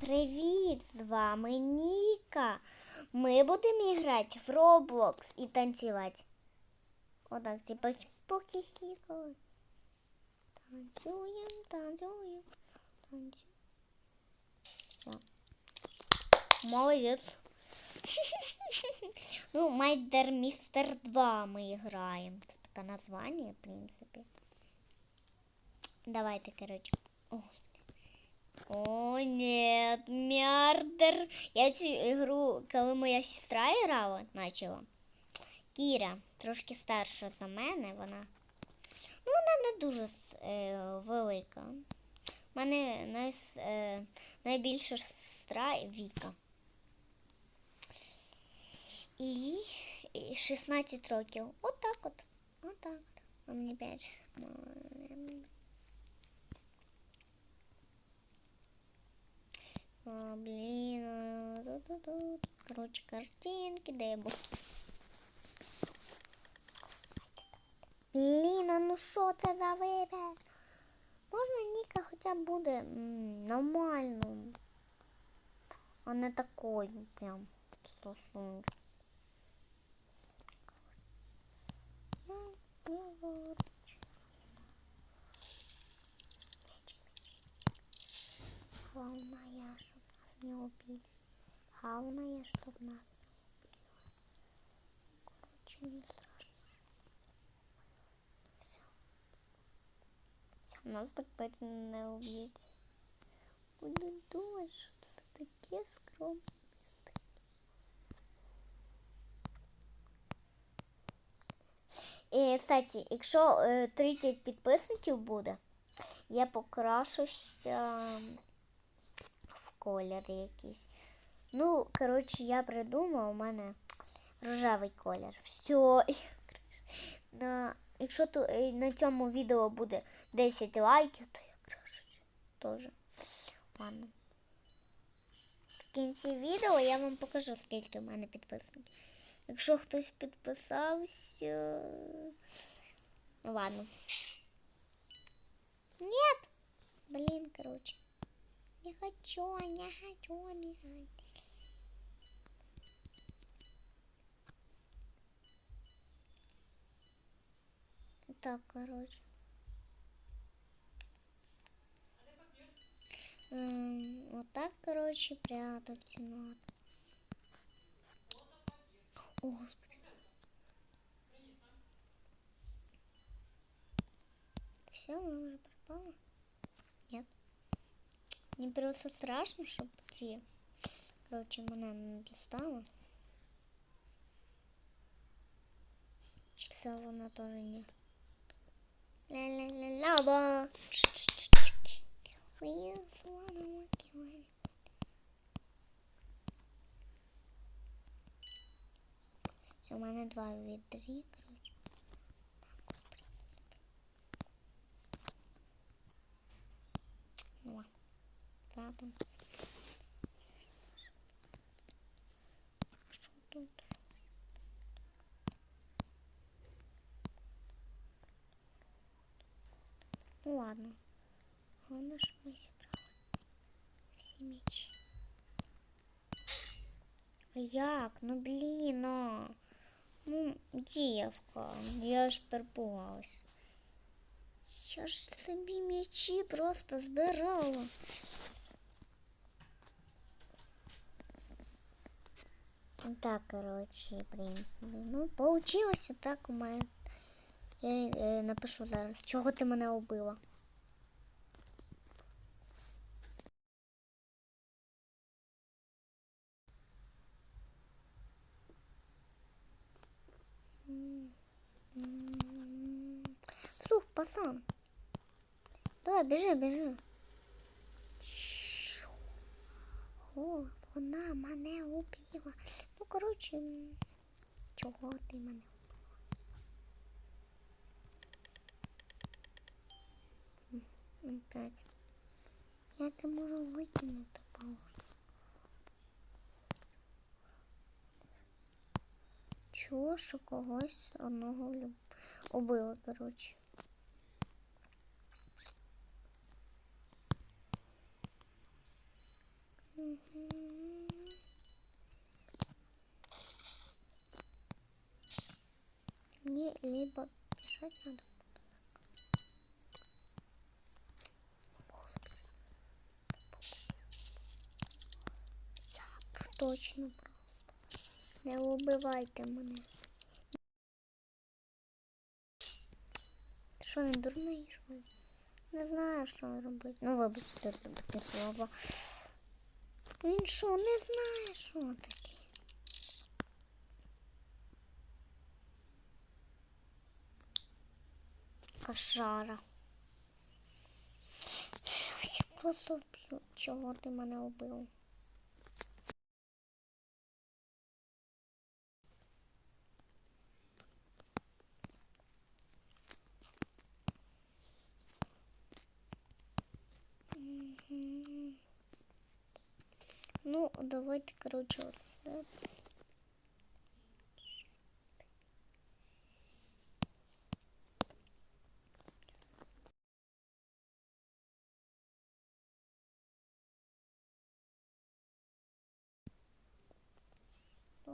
привіт! З вами Ніка. Ми будемо грати в Roblox і танцювати. Отак, типа покихікали. Танцюємо, танцюємо, танцюємо. Молодець. Ну, Майдер Містер 2 ми граємо. Це таке названня, в принципі. Давайте, короче. О, нет, мярдер. Я цю ігру, коли моя сестра грала, почала. Кіра, трошки старша за мене, вона. Ну, вона не дуже е, велика. У мене найс, е, найбільша сестра Віка. І, і 16 років. Отак от. Отак от. Мені 5. А, ту-ту-ту. Коротше, картинки, де. Блін, а ну що це за вибір? Можна Ніка хоча б буде нормально. А не такой прям стосунок. Я не не убили. Главное, чтоб нас не убили. Короче, не страшно. Все. Все, нас так точно не уб'ють. Буду думати, що це таке скромне. І, кстати, якщо е, 30 підписників буде, я покрашуся колір якийсь. Ну, коротше, я придумав, у мене рожевий колір. Все. На, якщо ту, е, на цьому відео буде 10 лайків, то я крашусь теж. Ладно. В кінці відео я вам покажу, скільки в мене підписників. Якщо хтось підписався. Ладно. Нет! Блин, короче. Не хочу, не хочу, не хочу. Так, короче. Вот так, короче, прятаться надо. О, господи. Все, пропало? Нет. Мне просто страшно, щоб ті. Короче, мене не достало. Чи це вона теж не. Ла-ла-ла-ла-ба. Все, у мене два відрі, коротше. Ну ладно. Правда. Що тут? Ну ладно. Головне, щоб ми всі мечі. А Як? Ну блін, а. Ну, дівка, я ж перепугалась. Я ж собі м'ячі просто збирала. Так, коротше, в принципі. Ну, получилося так у мене. Я е, напишу зараз. Чого ти мене убила? Слух, пасан. Давай, біжи. Що? О, вона мене убила. Ну, коротше, чого ти мене убила? Опять. Я це можу викинути паузу. Чого, що когось одного люб... убили, коротше. Мне либо бежать надо. Я точно просто. Не убивайте мене. Що він дурний, що? Не знаю, що робити. Ну, вибачте за таке слово. Він що, не знає, що таке? Кошара. Я просто вб'ю. Чого ти мене вбив? Ну, давайте, короче, оце.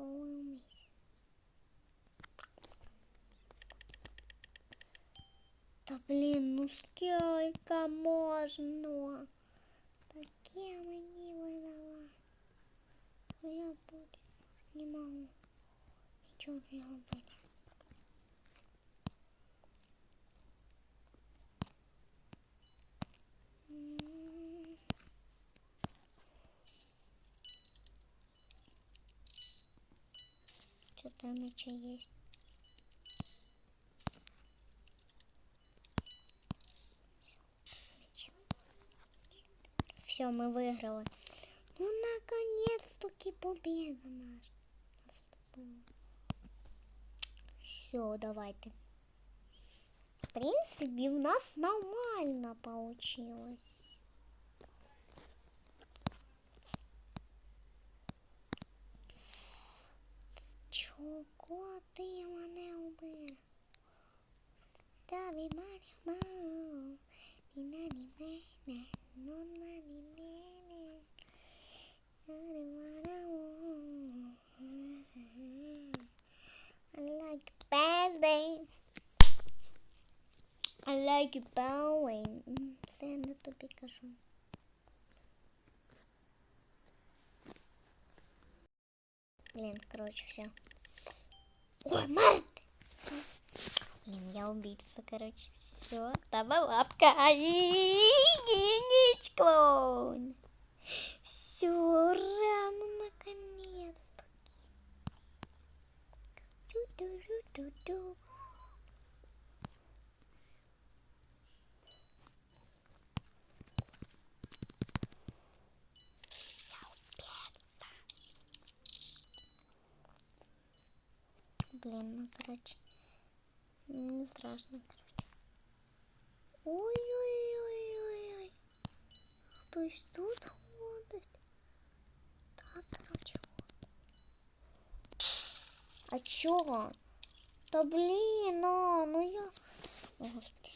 Полумісяць. Та блін, ну скільки можна? Таке мені видала. Я буду не можу нічого зробити. М. Что там меча есть? Все, мы выиграли. Ну, наконец-таки победа наша. Все, давайте. В принципе, у нас нормально получилось. Чого ти мене убив? Та ви і на ні мене, ну ні мене. I like birthday. I like bowing. Все на тобі кажу. Блин, короче, все. Ой, Март! Блин, я убийца, короче. Все, там лапка. Единич клоун. Все, ура, ну наконец-то. Ду-ду-ду-ду-ду. Блин, ну короче. Не страшно, короче. Ой-ой-ой-ой-ой. То есть тут ходить. Так, короче. А чого? Та блін, а, ну я. О, Господи.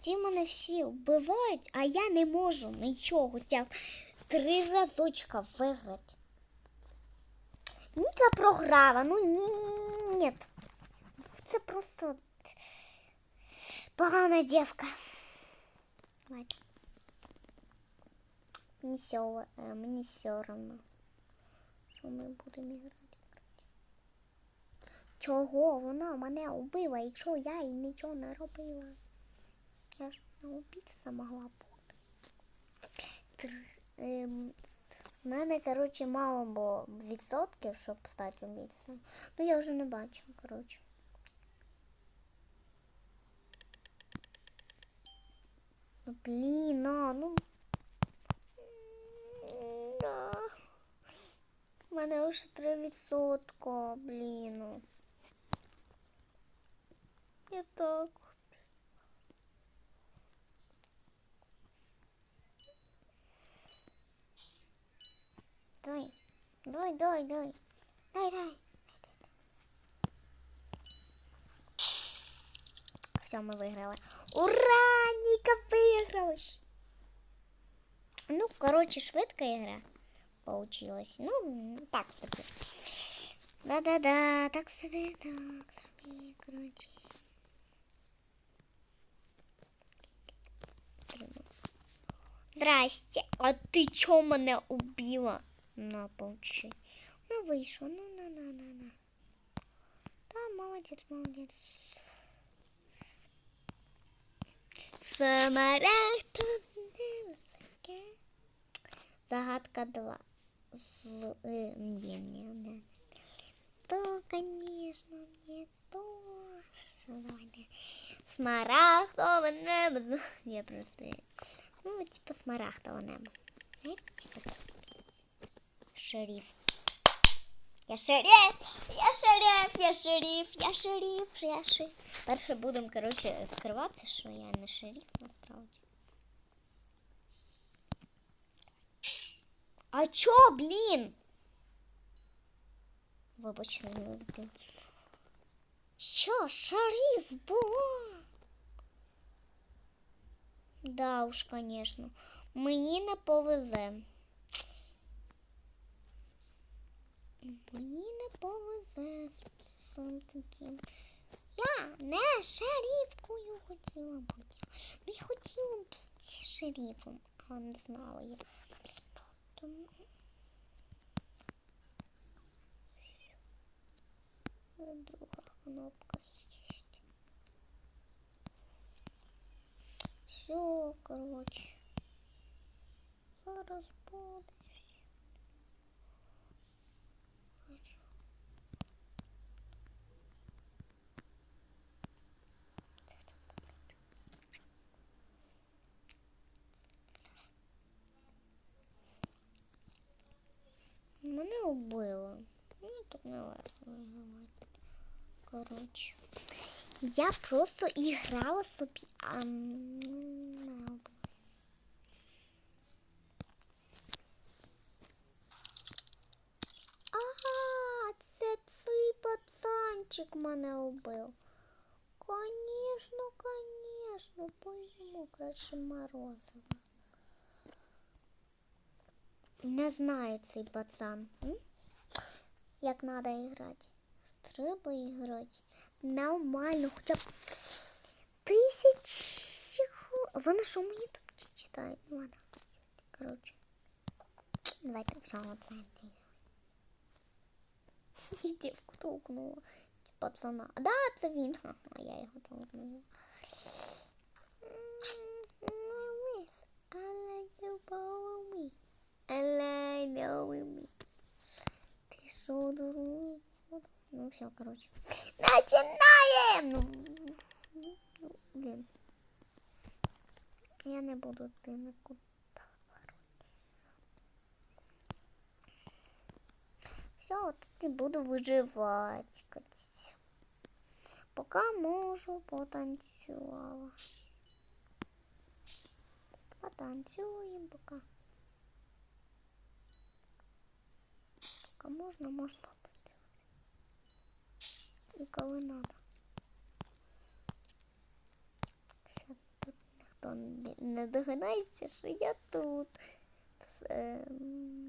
Ті мене всі вбивають, а я не можу нічого, хоча б три разочка виграти. Ніка програла, ну ні-. Це просто погана дівка. Давайте. Мені все, е, мені все равно, що ми будемо грати. Чого вона мене убила, якщо я їй нічого не робила? Я ж не убійця могла бути. Ем, мене, коротше, мало було відсотків, щоб стати убійцею. Ну я вже не бачу, коротше. Ну, блін, а, ну. Да. У мене вже 3%, блін. ну. Я так. Дай. Дай, дай, дай. Дай, дай. Все, ми виграли. Ура! Ніка виграла! Ну, коротше, швидка ігра получилась. Ну, так собі. Да-да-да, так собі, так собі, коротше. Здрасте. А ти чо мене убила? На, получи. Ну, вийшло. Ну, на, на, на, на. Да, молодець, молодець. Загадка 2. З... Не, не, не. То, конечно, не то. Що небо. Я просто... Ну, типа смарагдове небо. Типа. Шериф. Я шериф, я шериф, я шериф, я шериф, я шериф. Перше будемо, коротше, скриватися, що я не шериф насправді. А чо, блін? Вибачте, блін. Що, шериф була? Да уж, конечно. Мені не повезе. Мені не повезе з цим таким. Я не шерифкою хотіла бути. Ну, я хотіла бути шерифом, а не знала я. Друга кнопка є. Все, короче. Зараз буде. Мене убило. Ну, так не легко вигравати. Коротше. Я просто іграла собі. А... Ага, це цей пацанчик мене убив. Конечно, конечно, поїмо краще морозиво. Не знаю цей пацан. Як треба грати. Треба грати. Нормально, хоча б тисячі. ху- Вони що мені тут читають? Ну ладно. Коротше. Давайте в самому центрі. Я дівку толкнула. Пацана. Да, це він. А я його толкнула. I like you, follow me. Like you, me. Дуру? Ну, все, короче. Начинаем! Ну, блин. Я не буду нікуди. Все, от і буду виживати. кать. Поки можу потанцювала. Потанцюємо Поки можна, можна танцювати. І надо. Все, тут ніхто не- догадається, що я тут.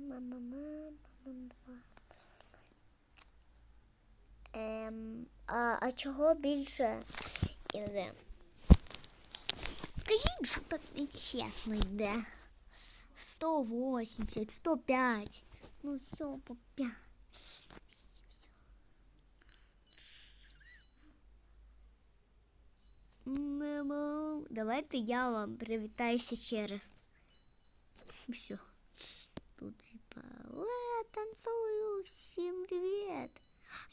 Мама, мама, два. Ем, а, а чого більше іде? Скажіть, що так нечесно йде. 180, 105. Ну все, по 5. Мамо, давайте я вам привітаюся ще раз. Все. Тут типа, «Уэ, танцую, всем привет.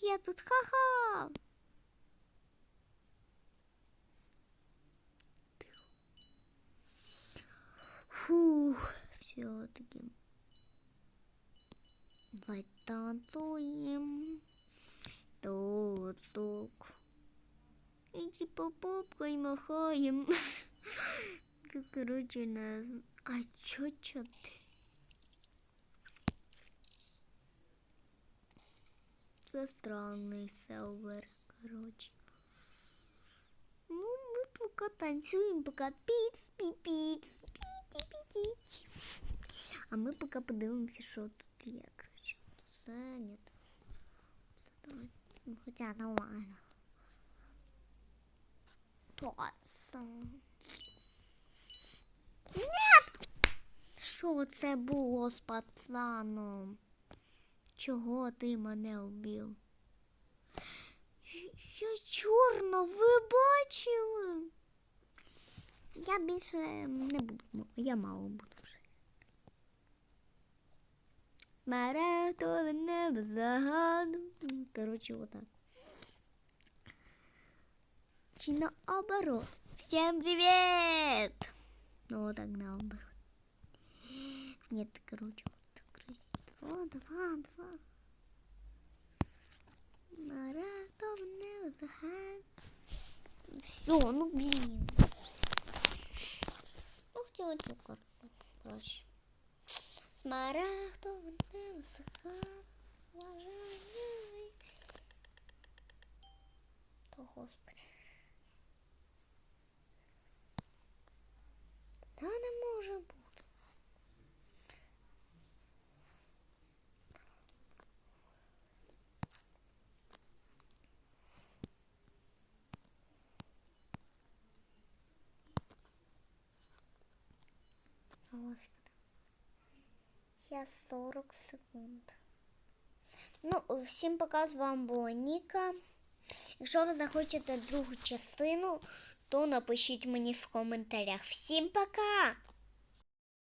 Я тут ха-ха. Фух, все-таки. Давай танцуем. Тут, тут. И типа попкой махаем. Ну, Короче, на... А чё, чё ты? Це странний сервер, короче. Ну, мы пока танцуем, пока пиц, пипиц, пити, пити. А ми поки подивимося, що тут є. Ну, Хоча нормально. Точно. Нет! Що це було з пацаном? Чого ти мене вбив? Я чорно, ви бачили? Я більше не буду, я мало буду вже. Смарагдове небо загаду. Ну, Коротше, отак. Чи наоборот? Всем привет! Ну, вот так наоборот. Нет, короче, вот так красиво. Два, два, два. Смарагдове небо загаду. Все, ну блин. Ну, хотела цукор. Проще. Смарагдове небо загаду. Вважаю. О, Господи. Та не може бути. Господи. Я 40 секунд. Ну, всім пока з вами була Ніка. Якщо ви захочете другу частину, то напишіть мені в коментарях. Всім пока!